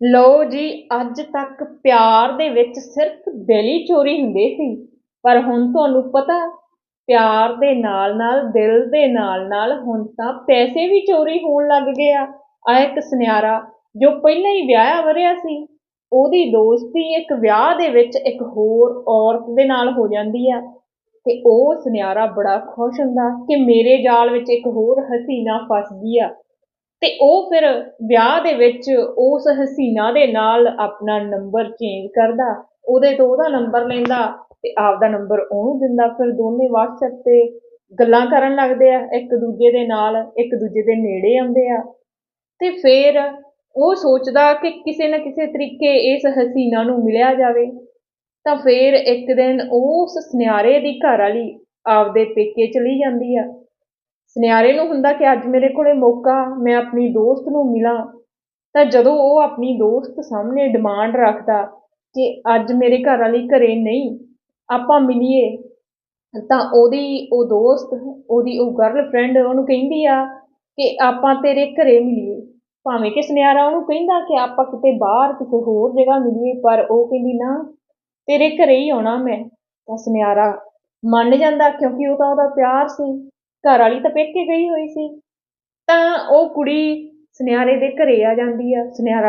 ਲਓ ਜੀ, ਅੱਜ ਤੱਕ ਪਿਆਰ ਦੇ ਵਿੱਚ ਸਿਰਫ ਦਿਲ ਹੀ ਚੋਰੀ ਹੁੰਦੇ ਸੀ। ਪਰ ਹੁਣ ਤੁਹਾਨੂੰ ਪਤਾ, ਪਿਆਰ ਦੇ ਨਾਲ ਨਾਲ ਦਿਲ ਦੇ ਨਾਲ ਨਾਲ ਹੁਣ ਤਾਂ ਪੈਸੇ ਵੀ ਚੋਰੀ ਹੋਣ ਲੱਗ ਗਏ ਆ। ਆ ਇੱਕ ਸੁਨਿਆਰਾ ਜੋ ਪਹਿਲਾਂ ਹੀ ਵਿਆਹਿਆ ਵਰਿਆ ਸੀ, ਉਹਦੀ ਦੋਸਤੀ ਇੱਕ ਵਿਆਹ ਦੇ ਵਿੱਚ ਇੱਕ ਹੋਰ ਔਰਤ ਦੇ ਨਾਲ ਹੋ ਜਾਂਦੀ ਆ। ਤੇ ਉਹ ਸੁਨਿਆਰਾ ਬੜਾ ਖੁਸ਼ ਹੁੰਦਾ ਕਿ ਮੇਰੇ ਜਾਲ ਵਿੱਚ ਇੱਕ ਹੋਰ ਹਸੀਨਾ ਫਸ ਗਈ ਆ। ਤੇ ਉਹ ਫਿਰ ਵਿਆਹ ਦੇ ਵਿੱਚ ਉਸ ਹਸੀਨਾ ਦੇ ਨਾਲ ਆਪਣਾ ਨੰਬਰ ਚੇਂਜ ਕਰਦਾ, ਉਹਦੇ ਤੋਂ ਉਹਦਾ ਨੰਬਰ ਲੈਂਦਾ ਤੇ ਆਪਦਾ ਨੰਬਰ ਉਹਨੂੰ ਦਿੰਦਾ। ਫਿਰ ਦੋਨੇ WhatsApp ਤੇ ਗੱਲਾਂ ਕਰਨ ਲੱਗਦੇ ਆ, ਇੱਕ ਦੂਜੇ ਦੇ ਨਾਲ, ਇੱਕ ਦੂਜੇ ਦੇ ਨੇੜੇ ਆਉਂਦੇ ਆ। ਤੇ ਫਿਰ ਉਹ ਸੋਚਦਾ ਕਿ ਕਿਸੇ ਨਾ ਕਿਸੇ ਤਰੀਕੇ ਇਸ ਹਸੀਨਾ ਨੂੰ ਮਿਲਿਆ ਜਾਵੇ। ਤਾਂ ਫਿਰ ਇੱਕ ਦਿਨ ਉਸ ਸੁਨਿਆਰੇ ਦੀ ਘਰ ਵਾਲੀ ਆਪਦੇ ਪੇਕੇ ਚਲੀ ਜਾਂਦੀ ਆ। ਸੁਨਿਆਰੇ ਨੂੰ ਹੁੰਦਾ ਕਿ ਅੱਜ ਮੇਰੇ ਕੋਲੇ ਮੌਕਾ, ਮੈਂ ਆਪਣੀ ਦੋਸਤ ਨੂੰ ਮਿਲਾਂ, ਤਾਂ ਜਦੋਂ ਉਹ ਆਪਣੀ ਦੋਸਤ ਸਾਹਮਣੇ ਡਿਮਾਂਡ ਰੱਖਦਾ ਕਿ ਅੱਜ ਮੇਰੇ ਘਰ ਵਾਲੀ ਘਰੇ ਨਹੀਂ, ਆਪਾਂ ਮਿਲੀਏ, ਤਾਂ ਉਹਦੀ ਉਹ ਦੋਸਤ, ਉਹਦੀ ਉਹ ਗਰਲਫ੍ਰੈਂਡ ਉਹਨੂੰ ਕਹਿੰਦੀ ਆ ਕਿ ਆਪਾਂ ਤੇਰੇ ਘਰੇ ਮਿਲੀਏ। ਭਾਵੇਂ ਕਿ ਸੁਨਿਆਰਾ ਉਹਨੂੰ ਕਹਿੰਦਾ ਕਿ ਆਪਾਂ ਕਿਤੇ ਬਾਹਰ ਕਿਸੇ ਹੋਰ ਜਗ੍ਹਾ ਮਿਲੀਏ, ਪਰ ਉਹ ਕਹਿੰਦੀ, ਨਾ, ਤੇਰੇ ਘਰੇ ਹੀ ਆਉਣਾ ਮੈਂ। ਤਾਂ ਸੁਨਿਆਰਾ ਮੰਨ ਜਾਂਦਾ ਕਿਉਂਕਿ ਉਹ ਤਾਂ ਉਹਦਾ ਪਿਆਰ ਸੀ। ਘਰ ਵਾਲੀ ਤਾਂ ਪੇਕੇ ਗਈ ਹੋਈ ਸੀ। ਤਾਂ ਉਹ ਕੁੜੀ ਸੁਨਿਆਰੇ ਦੇ ਘਰੇ ਆ ਜਾਂਦੀ ਆ, ਸੁਨਿਆਰਾ